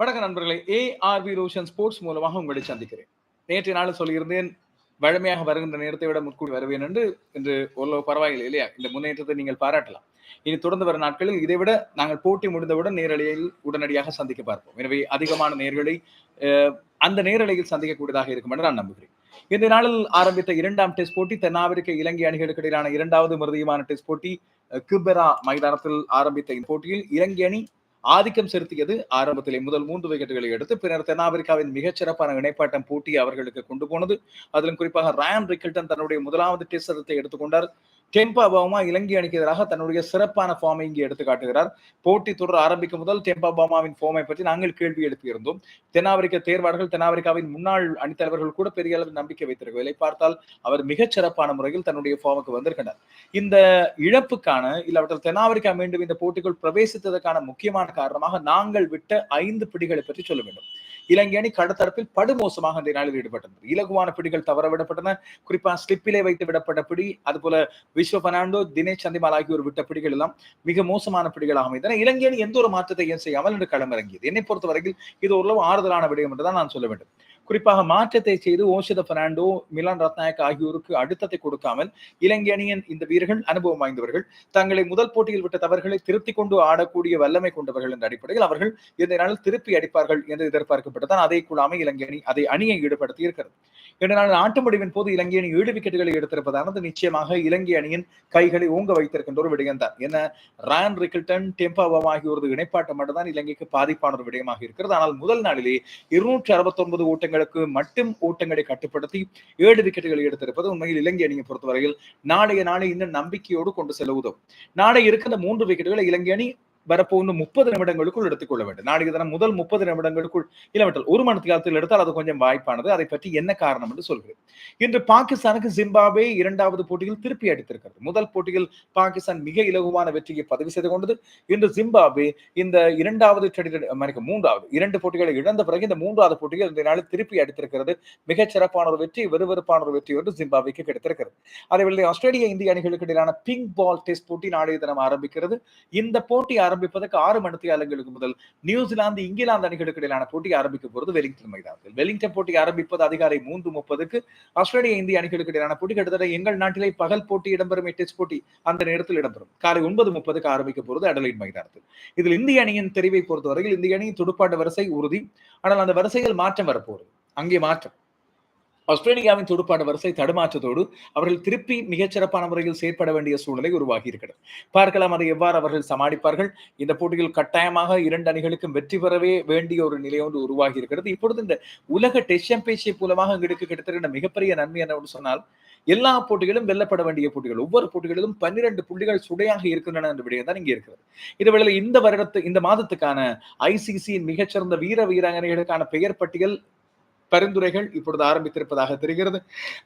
வணக்க நண்பர்களே ARV Roshan sports மூலமாக உங்களை சந்திக்கிறேன். நேற்றைய நாள் சொல்லியிருந்தேன் வழமையாக வருகின்ற நேரத்தை விட முற்கூடி வருவேன் என்று இன்று ஓரளவு பரவாயில்லை இல்லையா? இந்த முன்னேற்றத்தை நீங்கள் பாராட்டலாம். இனி தொடர்ந்து வரும் நாட்களில் இதை விட நாங்கள் போட்டி முடிந்தவுடன் நேரலையில் உடனடியாக சந்திக்க பார்ப்போம். எனவே அதிகமான நேர்களை அஹ், அந்த நேரலையில் சந்திக்கக்கூடியதாக இருக்கும் என்று நான் நம்புகிறேன். இந்த நாளில் ஆரம்பித்த இரண்டாம் டெஸ்ட் போட்டி தென்னாப்பிரிக்க இலங்கை அணிகளுக்கு இடையிலான இரண்டாவது மிருதியமான டெஸ்ட் போட்டி கிபெரா மைதானத்தில் ஆரம்பித்த இப்போட்டியில் இலங்கை அணி ஆதிக்கம் செலுத்தியது ஆரம்பத்திலே முதல் மூன்று விக்கெட்டுகளை எடுத்து பின்னர் தென்னாப்பிரிக்காவின் மிகச்சிறப்பான இணைப்பாட்டம் போட்டி அவர்களுக்கு கொண்டு போனது. அதிலும் குறிப்பாக ரயான் ரிக்கல்டன் தன்னுடைய முதலாவது டெஸ்ட் சதத்தை எடுத்துக்கொண்டார் டெம்பா பாமா இலங்கை அணிக்கு எதிராக தன்னுடைய சிறப்பான ஃபார்மை இங்கே எடுத்து காட்டுகிறார் போட்டி தொடர் ஆரம்பிக்கும் முதல் டெம்பா பாமாவின் ஃபார்மை பற்றி நாங்கள் கேள்வி எழுப்பியிருந்தோம். தென்னாப்பிரிக்க தேர்வாளர்கள் தென்னாப்பிரிக்காவின் முன்னாள் அணித்தலைவர்கள் கூட பெரிய அளவில் நம்பிக்கை வைத்திருக்கவில்லை. பார்த்தால் அவர் மிகச் சிறப்பான முறையில் தன்னுடைய ஃபார்முக்கு வந்திருக்கிறார் இந்த இழப்புக்கான இல்லாவிட்டால் தென்னாப்பிரிக்கா மீண்டும் இந்த போட்டிக்குள் பிரவேசித்ததற்கான முக்கியமான காரணமாக நாங்கள் விட்ட ஐந்து பிடிகளை பற்றி சொல்ல வேண்டும். இலங்கை அணி கடத்தரப்பில் படுமோசமாக அந்த நாளில் ஈடுபட்டது இலகுவான பிடிகள் தவறவிடப்பட்டன குறிப்பா ஸ்லிப்பிலே வைத்து விடப்பட்ட பிடி அதுபோல விஸ்வ பெர்னாண்டோ தினேஷ் சந்திமால் ஆகியோர் விட்ட பிடிகள் எல்லாம் மிக மோசமான பிடிகளாக அமைந்தன. இலங்கை அணி எந்த ஒரு மாற்றத்தையும் செய்யாமல் என்று களமிறங்கியது. என்னை பொறுத்தவரையில் இது ஓரளவு ஆறுதலான விடயம் என்றுதான் நான் சொல்ல வேண்டும். குறிப்பாக மாற்றத்தை செய்து ஓஷித பெர்னாண்டோ மிலான் ரத்நாயக் ஆகியோருக்கு அழுத்தத்தை கொடுக்காமல் இலங்கை அணியின் இந்த வீரர்கள் அனுபவம் வாய்ந்தவர்கள். தங்களை முதல் போட்டியில் விட்ட தவறுகளை திருத்தி கொண்டு ஆடக்கூடிய வல்லமை கொண்டவர்கள் என்ற அடிப்படையில் அவர்கள் இந்த நாளில் திருப்பி அடிப்பார்கள் என்று எதிர்பார்க்கப்பட்டதான் அதை கூடாமல் இலங்கை அணி அதை அணியை ஈடுபடுத்தி இருக்கிறது. இந்த நாள் ஆட்ட முடிவின் போது இலங்கை அணி ஏழு விக்கெட்டுகளை எடுத்திருப்பதானது நிச்சயமாக இலங்கை அணியின் கைகளை ஓங்க வைத்திருக்கின்ற ஒரு விடயம் தான். என்ன? ரான் ரிக்கில்டன் டெம்பாவம் ஆகியோரது இணைப்பாட்டம் மட்டும்தான் இலங்கைக்கு பாதிப்பான ஒரு விடயமாக இருக்கிறது. ஆனால் முதல் நாளிலே இருநூற்றி அறுபத்தி ஒன்பது ஓட்டங்களுக்கு மட்டும் ஓட்டங்களை கட்டுப்படுத்தி ஏழு விக்கெட்டுகளை எடுத்திருப்பது உண்மையில் இலங்கை அணியை பொறுத்தவரையில் நாளைய நாளை இன்னும் நம்பிக்கையோடு கொண்டு செல்ல உதவும். நாளை இருக்கின்ற மூன்று விக்கெட்டுகளை இலங்கை அணி வரப்போன்னு முப்பது நிமிடங்களுக்குள் எடுத்துக்கொள்ள வேண்டும். நாளைக்கு தினம் முதல் முப்பது நிமிடங்களுக்குள் இல்லாவிட்டால் ஒரு மணி காலத்தில் எடுத்தால் அது கொஞ்சம் வாய்ப்பானது. அதை பற்றி என்ன காரணம் என்று சொல்கிறது இன்று பாகிஸ்தானுக்கு ஜிம்பாபே இரண்டாவது போட்டியில் திருப்பி அடித்திருக்கிறது. முதல் போட்டியில் பாகிஸ்தான் மிக இலகுவான வெற்றியை பதிவு செய்து கொண்டது. இன்று ஜிம்பாபே இந்த இரண்டாவது மணிக்கு மூன்றாவது இரண்டு போட்டிகளை இழந்த பிறகு இந்த மூன்றாவது போட்டியில் இந்த நாளில் திருப்பி அடித்திருக்கிறது. மிகச் சிறப்பான ஒரு வெற்றி விறுவிறுப்பான ஒரு வெற்றி ஒன்று ஜிம்பாபேக்கு கிடைத்திருக்கிறது. அதேவேளை ஆஸ்திரேலிய இந்திய அணிகளுக்கு இடையிலான பிங்க் பால் டெஸ்ட் போட்டி நாளைய தினம் ஆரம்பிக்கிறது. இந்த போட்டி ஆரம்பிப்பதற்கு ஆறு மணித்தியாலங்களுக்கு முதல் நியூசிலாந்து இங்கிலாந்து அணிகளுக்கு இடையிலான போட்டி ஆரம்பிக்க போறது வெலிங்டன் மைதானத்தில். வெலிங்டன் போட்டி ஆரம்பிப்பது அதிகாலை மூன்று முப்பதுக்கு ஆஸ்திரேலிய இந்திய அணிகளுக்கு இடையிலான போட்டி. கிட்டத்தட்ட எங்கள் நாட்டிலே பகல் போட்டி இடம்பெறும் டெஸ்ட் போட்டி அந்த நேரத்தில் இடம்பெறும். காலை ஒன்பது முப்பதுக்கு ஆரம்பிக்க போறது அடலைட் மைதானத்தில். இதில் இந்திய அணியின் தெரிவை பொறுத்தவரையில் இந்திய அணியின் துடுப்பாட்ட வரிசை உறுதி. ஆனால் அந்த வரிசையில் மாற்றம் வரப்போகுது அங்கே மாற்றம். ஆஸ்திரேலியாவின் துடுப்பாட்ட வரிசை தடுமாற்றத்தோடு அவர்கள் திருப்பி மிகச்சிறப்பான முறையில் செயற்பட வேண்டிய சூழ்நிலை உருவாகி இருக்கிறது. பார்க்கலாம் அதை எவ்வாறு அவர்கள் சமாளிப்பார்கள்? இந்த போட்டியில் கட்டாயமாக இரண்டு அணிகளுக்கும் வெற்றி பெறவே வேண்டிய ஒரு நிலை ஒன்று உருவாகி இருக்கிறது. இப்பொழுது இந்த உலக டெஸ்ட் சாம்பியன்ஷிப் மூலமாக எங்களுக்கு கிடைத்திருக்கிற மிகப்பெரிய நன்மை என்னவென்று சொன்னால் எல்லா போட்டிகளும் வெல்லப்பட வேண்டிய போட்டிகள் ஒவ்வொரு போட்டிகளிலும் பன்னிரண்டு புள்ளிகள் சுடையாக இருக்கின்றன என்ற விடயம் தான் இங்கே இருக்கிறது. இதுவேளை இந்த வருடத்து இந்த மாதத்துக்கான ஐசிசியின் மிகச்சிறந்த வீர வீராங்கனைகளுக்கான பெயர் பட்டியல் பரிந்துரைகள் இப்பொழுது ஆரம்பித்திருப்பதாக தெரிகிறது.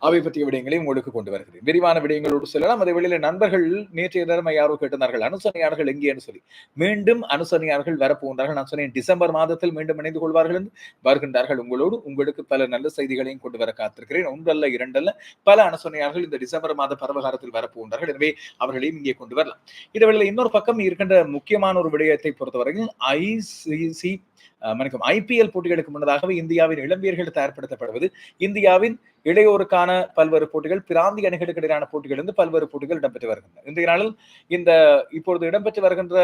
அவை பற்றிய விடயங்களை உங்களுக்கு கொண்டு வருகிறேன். விரிவான விடயங்களோடு செல்லலாம். அதே வேளையில் நண்பர்கள் நேற்றைய நேரம் யாரோ கேட்டிருந்தார்கள் அனுசரணையாளர்கள் எங்கேன்னு சொல்லி. மீண்டும் அனுசரணையாளர்கள் வரப்போகின்றார்கள். நான் சொன்னேன் டிசம்பர் மாதத்தில் மீண்டும் இணைந்து கொள்வார்கள் என்று வருகின்றார்கள். உங்களோடு உங்களுக்கு பல நல்ல செய்திகளையும் கொண்டு வர காத்திருக்கிறேன். ஒன்றல்ல இரண்டல்ல பல அனுசரணையாளர்கள் இந்த டிசம்பர் மாத பரவகாரத்தில் வரப்போகின்றார்கள். எனவே அவர்களையும் இங்கே கொண்டு வரலாம். இந்த வேளையில் இன்னொரு பக்கம் இருக்கின்ற முக்கியமான ஒரு விடயத்தை பொறுத்தவரையில் ஐசிசி மன்னிக்கும் ஐபிஎல் போட்டிகளுக்கு முன்னதாகவே இந்தியாவின் இளம்பியர்கள் தயார்படுத்தப்படுவது இந்தியாவின் இளையோருக்கான பல்வேறு போட்டிகள் பிராந்திய அணிகளுக்கு இடையிலான போட்டிகள் இருந்து பல்வேறு போட்டிகள் இடம்பெற்று வருகின்றன. இன்றைய நாளில் இந்த இப்பொழுது இடம்பெற்று வருகின்ற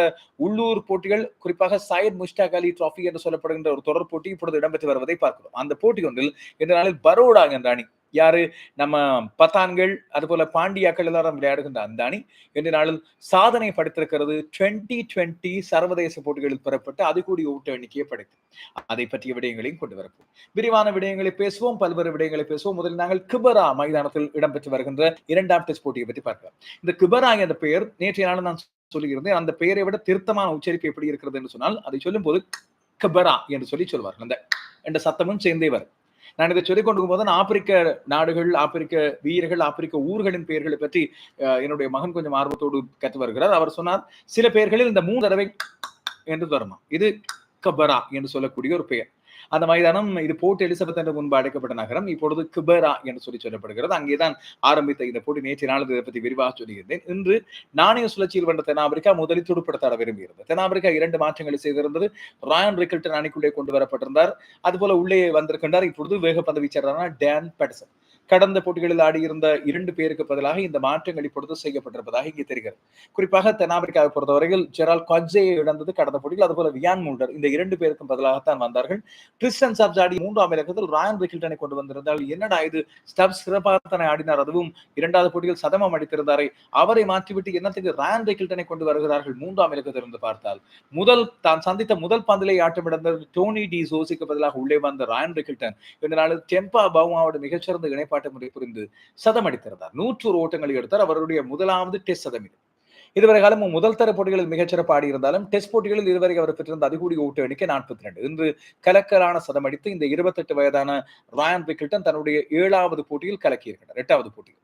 உள்ளூர் போட்டிகள் குறிப்பாக சையத் முஷ்டாக் அலி டிராஃபி என்று சொல்லப்படுகின்ற ஒரு தொடர் போட்டி இப்பொழுது இடம்பெற்று வருவதை பார்க்கிறோம். அந்த போட்டி ஒன்றில் இந்த நாளில் பரோடா என்ற அணி யாரு? நம்ம பத்தான்கள் அது போல பாண்டியாக்கள் எல்லாரும் விளையாடுகின்ற அந்த அணி. இன்றைய நாளில் சாதனை படைத்திருக்கிறது டுவெண்ட்டி டுவெண்ட்டி சர்வதேச போட்டிகளில் பெறப்பட்டு அது கூடிய ஊட்ட எண்ணிக்கையை படைத்து. அதை பற்றிய விடயங்களையும் கொண்டு வரப்போம். விரிவான விடயங்களை பேசுவோம். பல்வேறு விடயங்களை பேசுவோம். முதலில் நாங்கள் கிபரா மைதானத்தில் இடம்பெற்று வருகின்ற இரண்டாம் டெஸ்ட் போட்டியை பற்றி பார்க்கலாம். இந்த கிபரா என்ற பெயர் நேற்றைய நாள் நான் சொல்லியிருந்தேன். அந்த பெயரை விட திருத்தமான உச்சரிப்பு எப்படி இருக்கிறது என்று சொன்னால் அதை சொல்லும் போது கபரா என்று சொல்லி சொல்வார்கள். அந்த என்ற சத்தமும் சேர்ந்தே வரும். நான் இதை சொல்லிக் கொண்டு போது ஆப்பிரிக்க நாடுகள் ஆப்பிரிக்க வீரர்கள் ஆப்பிரிக்க ஊர்களின் பெயர்களை பற்றி என்னுடைய மகன் கொஞ்சம் ஆர்வத்தோடு கற்று வருகிறார். அவர் சொன்னார் சில பெயர்களில் இந்த மூன்று தடவை என்று வருமா இது கபரா என்று சொல்லக்கூடிய ஒரு பெயர். அந்த மைதானம் இது போர்ட் எலிசபெத் என்று முன்பு அழைக்கப்பட்ட நகரம். இப்பொழுது கிபரா என்று சொல்லி சொல்லப்படுகிறது. அங்கேதான் ஆரம்பித்த இந்த போட்டி நேற்று நாள் இதை பற்றி விரிவாக சொல்லியிருந்தேன். இன்று நாணய சுழற்சியில் வென்ற தென்னாப்பிரிக்கா முதலில் துடுப்படுத்தாட விரும்பியிருந்தது தென்னாப்பிரிக்கா இரண்டு மாற்றங்களை செய்திருந்தது. ராயன் ரிக்கல்டன் அணிக்குள்ளே கொண்டு வரப்பட்டிருந்தார். அதுபோல உள்ளே வந்திருக்கின்றார். இப்பொழுது வேகப்பந்து வீச்சரான டேன் பேட்டசன் கடந்த போட்டிகளில் ஆடியிருந்த இரண்டு பேருக்கு பதிலாக இந்த மாற்றங்கள் இப்பொழுது செய்யப்பட்டிருப்பதாக இங்கே தெரிகிறது. குறிப்பாக தென்னாப்பிரிக்காவை பொறுத்தவரையில் ஜெரால் கொஜ்ஜையை இழந்தது கடந்த போட்டியில் அதுபோல வியான் மூல்டர் இந்த இரண்டு பேருக்கும் பதிலாகத்தான் வந்தார்கள். கிறிஸ்டன் சப்ஸ் ஆடி மூன்றாம் இலக்கத்தில் ராயன் ரிகில்டனை கொண்டு வந்திருந்தால் என்னடா இது? ஸ்டப்ஸ் சிறப்பாக ஆடினார் அதுவும் இரண்டாவது போட்டியில் சதமம் அடித்திருந்தாரே அவரை மாற்றிவிட்டு என்னத்துக்கு ராயன் ரிகில்டனை கொண்டு வருகிறார்கள் மூன்றாம் இலக்கத்திலிருந்து பார்த்தால். முதல் தான் சந்தித்த முதல் பந்திலே ஆட்டமிழந்த டோனி டி சோசிக்கு பதிலாக உள்ளே வந்த ராயன் ரிகில்டன் இதனால் டெம்பா பவுமாவோட மிகச்சிறந்த இணைப்பாட்ட முறை புரிந்து சதம் அடித்திருந்தார். நூற்று ஓட்டங்களை எடுத்தார். அவருடைய முதலாவது டெஸ்ட் சதம் இது. இதுவரை காலம் முதல் தர போட்டிகளில் மிகச்சிறப்பு ஆடி இருந்தாலும் டெஸ்ட் போட்டிகளில் இதுவரை அவர் பெற்றிருந்த அதிகூடிய ஓட்டு எண்ணிக்கை நாற்பத்தி ரெண்டு இன்று கலக்கலான சதம் அடித்து இந்த இருபத்தெட்டு வயதான ராயன் விக்கில்டன் தன்னுடைய ஏழாவது போட்டியில் கலக்கியிருக்கிறார் எட்டாவது போட்டியில்.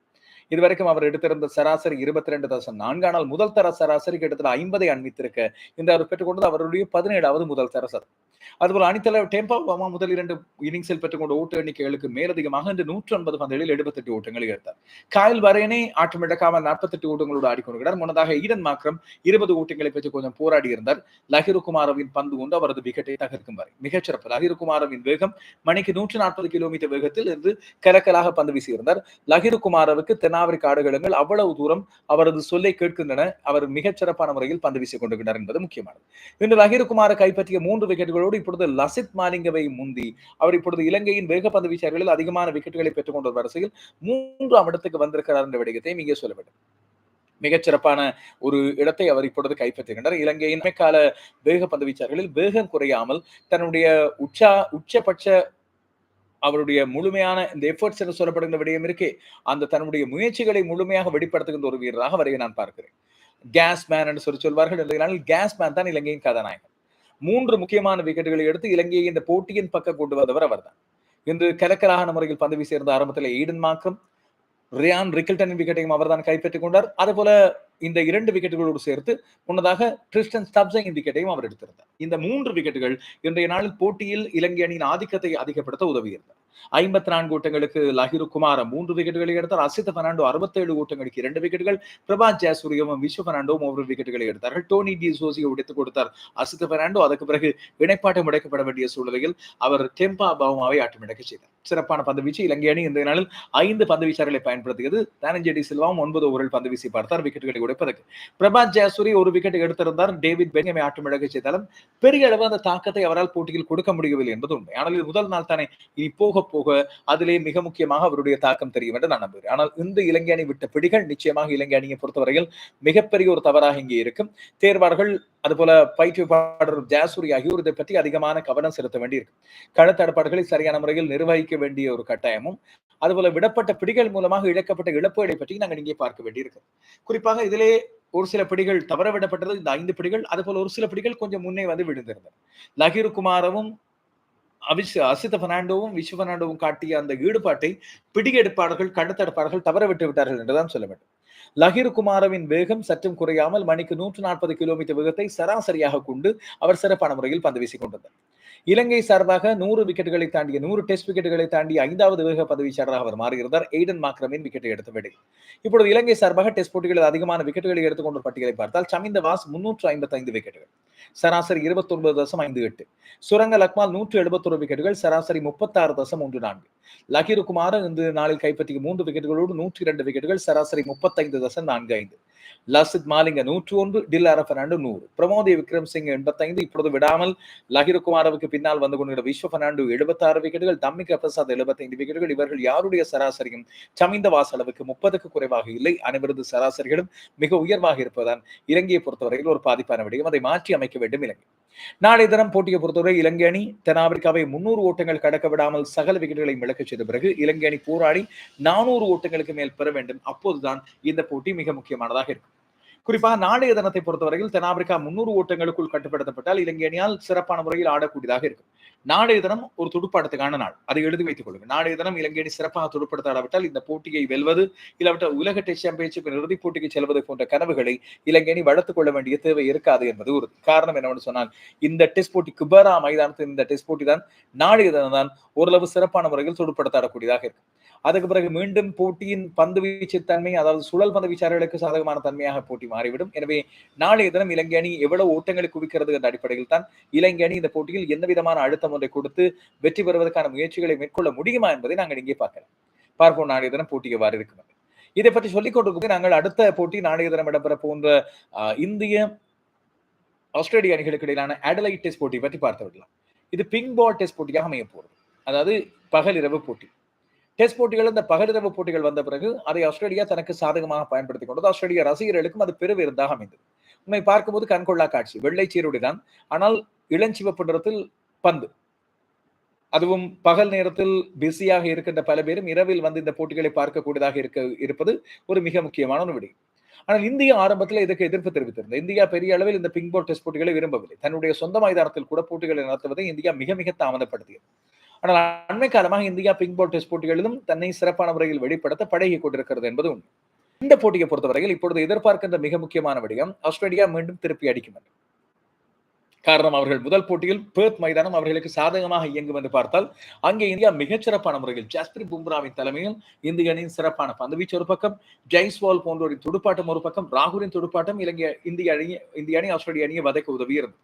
இதுவரைக்கும் அவர் எடுத்திருந்த சராசரி இருபத்தி ரெண்டு தசம் நான்கு. ஆனால் முதல் தர சராசரி கிட்டத்தட்ட ஐம்பதை அண்மித்திருக்க இந்த அவர் பெற்றுக்கொண்டது அவருடைய பதினேழாவது முதல் தர சதம். அதுபோல அணித்தலைவர் டெம்பா பாமா முதல் இரண்டு இன்னிங்ஸில் பெற்றுக்கொண்ட ஓட்டு எண்ணிக்கைகளுக்கு மேலதிகமாக இந்த நூற்று ஒன்பது பந்தலில் எழுபத்தெட்டு ஓட்டங்கள் எடுத்தார் காயல் வரையனே வரேனே ஆட்டமிழக்காமல் நாற்பத்தெட்டு ஓட்டங்களோடு ஆடிக்கொண்டிருக்கிறார். முன்னதாக ஈடன் மாக்ரம் இருபது ஓட்டங்களை பெற்று கொஞ்சம் போராடி இருந்தார் லஹிருகுமாரவின் பந்து கொண்டு அவரது விக்கெட்டை தகர்க்கும் வரை. மிகச்சிறப்பு லஹிருகுமாரவின் வேகம் மணிக்கு நூற்று நாற்பது கிலோமீட்டர் வேகத்தில் இருந்து கலக்கலாக பந்து வீசியிருந்தார். லஹிருகுமாரவுக்கு தென்னாப்பிரிக்க ஆடுகளங்கள் அவ்வளவு தூரம் அவரது சொல்லை கேட்கின்றன. அவர் மிகச்சிறப்பான முறையில் பந்து வீசிக் கொண்டிருக்கிறார் என்பது முக்கியமானது. இன்று லஹிருகுமாரை கைப்பற்றிய மூன்று விக்கெட்டுகளோடு இப்பொழுது லசித் மாலிங்கவை முந்தி அவர் இப்பொழுது இலங்கையின் வேகப்பந்து வீச்சாளர்களில் அதிகமான விக்கெட்டுகளை பெற்றுக் கொண்ட வரிசையில் மூன்றாம் இடத்துக்கு வந்திருக்கிறார் என்ற விடயத்தையும் இங்கே சொல்ல வேண்டும். மிகச்சிறப்பான ஒரு இடத்தை அவர் இப்பொழுது கைப்பற்றுகின்றார். இலங்கையின் கால வேகப்பந்து வீச்சாளர்களில் வேகம் குறையாமல் தன்னுடைய உச்சா உச்சபட்ச அவருடைய முழுமையான இந்த எஃபர்ட்ஸ் என்று சொல்லப்படுகிற விடயம் இருக்கே அந்த தன்னுடைய முயற்சிகளை முழுமையாக வெளிப்படுத்துகின்ற ஒரு வீரராக வரைய நான் பார்க்கிறேன். கேஸ் மேன் என்று சொல்லி சொல்வார்கள். இந்த கேஸ் மேன் தான் இலங்கையின் கதாநாயகன். மூன்று முக்கியமான விக்கெட்டுகளை எடுத்து இலங்கையை இந்த போட்டியின் பக்கம் கொண்டு வந்தவர் அவர்தான். இன்று கலக்கலான முறையில் பதவி சேர்ந்த ஆரம்பத்தில் ஈடன் மாக்கம் ரியான் ரிக்கல்டனின் விக்கெட்டையும் அவர்தான் கைப்பற்றிக் கொண்டார். அதுபோல இந்த இரண்டு விக்கெட்டுகளோடு சேர்த்து முன்னதாக கிறிஸ்டன் ஸ்டப்ஸையின் விக்கெட்டையும் அவர் எடுத்திருந்தார். இந்த மூன்று விக்கெட்டுகள் இன்றைய நாளில் போட்டியில் இலங்கை அணியின் ஆதிக்கத்தை அதிகப்படுத்த உதவியிருந்தார் ஐம்பத்தி நான்கு ஓட்டங்களுக்கு லஹிரு குமார மூன்று விக்கெட்டுகளை எடுத்தார். அசித் பெர்னாண்டோ அறுபத்தேழு ஓட்டங்களுக்கு இரண்டு விக்கெட்டுகள். பிரபாத் ஜாசூரியவும் விஸ்வ பெர்னாண்டோவும் ஒவ்வொரு விக்கெட்டுகளை எடுத்தார்கள். டோனி டி சோசியை உடைத்துக் கொடுத்தார் அசித் பெர்னாண்டோ. அதற்கு பிறகு இணைப்பாட்டம் உடைக்கப்பட வேண்டிய சூழ்நிலையில் அவர் டெம்பா பவுமாவை ஆட்டமிடக்க செய்தார். சிறப்பான பந்து வீச்சு. இலங்கை அணி இந்த நாளில் ஐந்து பந்து வீச்சாளர்களை பயன்படுத்தியது. தானஞ்செடி சில்வாவும் ஒன்பது ஓவரில் பந்து வீசி பார்த்தார். விக்கெட்டுகளை உடைப்பதற்கு பிரபாத் ஜெயசூரி ஒரு விக்கெட் எடுத்திருந்தார். டேவிட் பெங்கமை ஆட்டமிழக்க செய்தாலும் பெரிய அளவு அந்த தாக்கத்தை அவரால் போட்டியில் கொடுக்க முடியவில்லை என்பது உண்மை. ஆனால் இது முதல் நாள் தானே. இனி போக போக அதிலே மிக முக்கியமாக அவருடைய தாக்கம் தெரியும் என்று நான் நம்புகிறேன். ஆனால் இந்த இலங்கை அணி விட்ட பிடிகள் நிச்சயமாக இலங்கை அணியை பொறுத்தவரையில் மிகப்பெரிய ஒரு தவறாக இங்கே இருக்கும். தேர்வாளர்கள் அதுபோல பயிற்றுவிப்பாளர் ஜாசூரி ஆகியோர் இதை பற்றி அதிகமான கவனம் செலுத்த வேண்டியிருக்கும். களத்தடுப்பாடுகளை சரியான முறையில் நிர்வகிக்க வேண்டிய ஒரு கட்டாயமும் அதுபோல விடப்பட்ட பிடிகள் மூலமாக இழக்கப்பட்ட இழப்புகளை பற்றி நாங்கள் இங்கே பார்க்க வேண்டியிருக்கு குறிப்பாக இதிலே ஒரு சில பிடிகள் தவற விடப்பட்டது இந்த ஐந்து பிடிகள் அதுபோல ஒரு சில பிடிகள் கொஞ்சம் முன்னே வந்து விழுந்திருந்தது லஹீர் குமாரவும் அவிஷ் அசித பெர்னாண்டோவும் விஷு பெர்னாண்டோவும் காட்டிய அந்த ஈடுபாட்டை பிடிகெடுப்பாளர்கள் கண்டத்தடுப்பாளர்கள் தவற விட்டு விட்டார்கள் என்றுதான் சொல்ல வேண்டும். லஹிர் குமாரவின் வேகம் சற்றும் குறையாமல் மணிக்கு நூற்று நாற்பது கிலோமீட்டர் வேகத்தை சராசரியாக கொண்டு அவர் சிறப்பான முறையில் பந்து வீசிக் கொண்டிருந்தார். இலங்கை சார்பாக நூறு விக்கெட்டுகளை தாண்டிய நூறு டெஸ்ட் விக்கெட்டுகளை தாண்டி ஐந்தாவது வேக பதவிச்சாளராக அவர் மாறுகிறார் எய்டன் மாக்ரமின் விக்கெட்டை எடுத்த விடை இப்பொழுது இலங்கை சார்பாக டெஸ்ட் போட்டிகளில் அதிகமான விக்கெட்டுகளை எடுத்துக்கொண்ட பட்டியலை பார்த்தால் சமிந்த வாஸ் முன்னூற்று ஐம்பத்தி ஐந்து விக்கெட்டுகள் சராசரி இருபத்தி ஒன்பது தசம் ஐந்து எட்டு சுரங்க லக்மால் நூற்று எழுபத்தொரு விக்கெட்டுகள் சராசரி முப்பத்தாறு தசம் ஒன்று நான்கு. லகீரு குமார் இந்த நாளில் கைப்பற்றிய மூன்று விக்கெட்டுகளோடு நூற்றி இரண்டு விக்கெட்டுகள் சராசரி முப்பத்தைந்து தசம் நான்கு ஐந்து. லசித் மாலிங்க நூற்று ஒன்று டில் அரபனாண்டு நூறு. பிரமோதி விக்ரம் சிங் எண்பத்தைந்து இப்பொழுது விடாமல் லஹிரகுமாரவுக்கு பின்னால் வந்து கொண்டிருந்த விஸ்வ பெர்னாண்டு எழுபத்தாறு விக்கெட்டுகள் தம்மிக பிரசாத் எழுபத்தைந்து விக்கெட்டுகள் இவர்கள் யாருடைய சராசரியும் சமிந்த வாசளவுக்கு முப்பதுக்கு குறைவாக இல்லை. அனைவரது சராசரிகளும் மிக உயர்வாக இருப்பதுதான் இலங்கையை பொறுத்தவரையில் ஒரு பாதிப்பான விடயம். அதை மாற்றி அமைக்க வேண்டும் இலங்கை. நாளை தினம் போட்டியை பொறுத்தவரை இலங்கை அணி தென்னாப்பிரிக்காவை முன்னூறு ஓட்டங்கள் கடக்க விடாமல் சகல விக்கெட்டுகளை இழக்கச் செய்த பிறகு இலங்கை அணி போராடி நானூறு ஓட்டங்களுக்கு மேல் பெற வேண்டும். அப்போதுதான் இந்த போட்டி மிக முக்கியமானதாக இருக்கும். குறிப்பாக நாளைய தினத்தை பொறுத்தவரையில் தென்னாப்பிரிக்கா முன்னூறு ஓட்டங்களுக்குள் கட்டுப்படுத்தப்பட்டால் இலங்கை அணியால் சிறப்பான முறையில் ஆடக்கூடியதாக இருக்கும். நாளைய தினம் ஒரு துடுப்பாட்டத்துக்கான நாள். அதை எழுதி வைத்துக் கொள்ளுங்க நாளைய தினம் இலங்கை அணி சிறப்பாக துடுப்படுத்தாடாவிட்டால் இந்த போட்டியை வெல்வது இல்லாவிட்டால் உலக டெஸ்ட் சாம்பியன்ஷிப் இறுதிப் போட்டிக்கு செல்வது போன்ற கனவுகளை இலங்கை அணி வளர்த்துக் கொள்ள வேண்டிய தேவை இருக்காது என்பது ஒரு காரணம் என்னவென்று சொன்னால் இந்த டெஸ்ட் போட்டி குபரா மைதானத்தில் இந்த டெஸ்ட் போட்டி தான் நாளைய தினம் தான் ஓரளவு சிறப்பான முறையில் துடுப்படுத்தாடக்கூடியதாக இருக்கும். அதுக்கு பிறகு மீண்டும் போட்டியின் பந்து வீச்சு தன்மை அதாவது சுழல் பந்து வீச்சாளர்களுக்கு சாதகமான தன்மையாக போட்டி மாறிவிடும். எனவே நாளைய தினம் இலங்கை அணி எவ்வளவு ஓட்டங்களை குவிக்கிறது என்ற அடிப்படையில் தான் இலங்கை அணி இந்த போட்டியில் எந்த விதமான அழுத்தம் ஒன்றை கொடுத்து வெற்றி பெறுவதற்கான முயற்சிகளை மேற்கொள்ள முடியுமா என்பதை நாங்கள் இங்கே பார்க்கலாம் பார்ப்போம் நாளைய தினம் போட்டி எவ்வாறு இருக்கும் இதை பற்றி சொல்லிக் கொண்டிருக்கும் நாங்கள் அடுத்த போட்டி நாளைய தினம் இடம்பெற போன்ற இந்திய ஆஸ்திரேலிய அணிகளுக்கு இடையிலான அடலைட் டெஸ்ட் போட்டி பற்றி பார்த்து விடலாம். இது பிங் பால் டெஸ்ட் போட்டியாக அமைய போகிறது. அதாவது பகல் இரவு போட்டி. டெஸ்ட் போட்டிகள் இந்த பகலிரவு போட்டிகள் வந்த பிறகு அதை ஆஸ்திரேலியா தனக்கு சாதகமாக பயன்படுத்திக் கொண்டது. ஆஸ்திரேலிய ரசிகர்களுக்கும் அது பெருவிருந்தாக அமைந்தது. உண்மை பார்க்கும்போது கண்கொள்ளா காட்சி. வெள்ளை சீருடி தான். ஆனால் இளஞ்சிவப்பு நிறத்தில் பந்து. அதுவும் பகல் நேரத்தில் பிஸியாக இருக்கின்ற பல பேரும் இரவில் வந்து இந்த போட்டிகளை பார்க்கக்கூடியதாக இருக்க இருப்பது ஒரு மிக முக்கியமான ஒரு விடயம் ஆனால் இந்தியா ஆரம்பத்தில் இதற்கு எதிர்ப்பு தெரிவித்திருந்தது. இந்தியா பெரிய அளவில் இந்த பிங்க் போர்ட் டெஸ்ட் போட்டிகளை விரும்பவில்லை. தன்னுடைய சொந்த மைதானத்தில் கூட போட்டிகளை நடத்துவதை இந்தியா மிக மிக தாமதப்படுத்தியது. ஆனால் அண்மை காலமாக இந்தியா பிங்க் பால் டெஸ்ட் போட்டிகளிலும் தன்னை சிறப்பான முறையில் வெளிப்படுத்த பழகி கொண்டிருக்கிறது என்பது உண்மை. இந்த போட்டியை பொறுத்தவரையில் இப்பொழுது எதிர்பார்க்கின்ற மிக முக்கியமான விடயம் ஆஸ்திரேலியா மீண்டும் திருப்பி அடிக்கும் என்று. காரணம் அவர்கள் முதல் போட்டியில் பேர்த் மைதானம் அவர்களுக்கு சாதகமாக இயங்கும் என்று பார்த்தால் அங்கே இந்தியா மிகச்சிறப்பான முறையில் ஜாஸ்பிரி பும்ராவின் தலைமையில் இந்திய அணியின் சிறப்பான பந்துவீச்சு ஒரு பக்கம் ஜெய்ஸ்வால் போன்றோரின் துடுப்பாட்டம் ஒரு பக்கம் ராகுலின் துடுப்பாட்டம் இலங்கை இந்திய அணி இந்திய அணி ஆஸ்திரேலிய அணியை வதைக்க உதவி இருந்தது